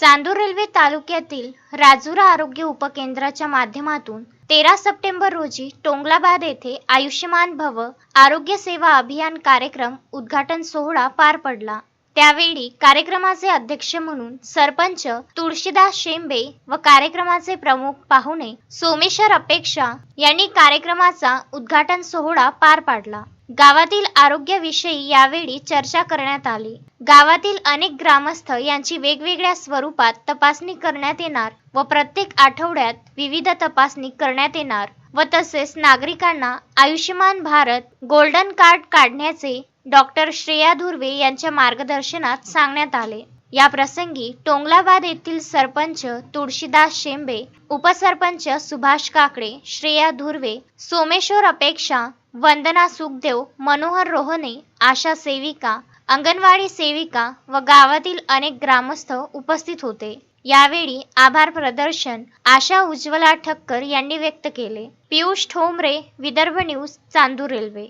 Chandur railway तालुक्यातील राजुरा आरोग्य उपकेंद्राच्या माध्यमातून तेरा सप्टेंबर रोजी टोंगलाबाद येथे आयुष्यमान भव आरोग्य सेवा अभियान कार्यक्रम उद्घाटन सोहळा पार पडला. त्यावेळी कार्यक्रमाचे अध्यक्ष म्हणून सरपंच तुळशीदास शेंबे व कार्यक्रमाचे प्रमुख पाहुणे सोमेश्वर अपेक्षा यांनी कार्यक्रमाचा उद्घाटन सोहळा पार पाडला. गावातील आरोग्याविषयी यावेळी चर्चा करण्यात आली. गावातील अनेक ग्रामस्थ यांची वेगवेगळ्या स्वरूपात तपासणी करण्यात येणार व प्रत्येक आठवड्यात विविध तपासणी करण्यात येणार व तसेच नागरिकांना आयुष्यमान भारत गोल्डन कार्ड काढण्याचे डॉक्टर श्रेया धुर्वे यांच्या मार्गदर्शनात सांगण्यात आले. या प्रसंगी टोंगलाबाद येथील सरपंच तुळशीदास शेंबे उपसरपंच सुभाष काकडे श्रेया धुर्वे सोमेश्वर अपेक्षा वंदना सुखदेव मनोहर रोहने आशा सेविका अंगणवाडी सेविका व गावातील अनेक ग्रामस्थ उपस्थित होते. यावेळी आभार प्रदर्शन आशा उज्ज्वला ठक्कर यांनी व्यक्त केले. Piyush Thombare Vidarbha news Chandur railway.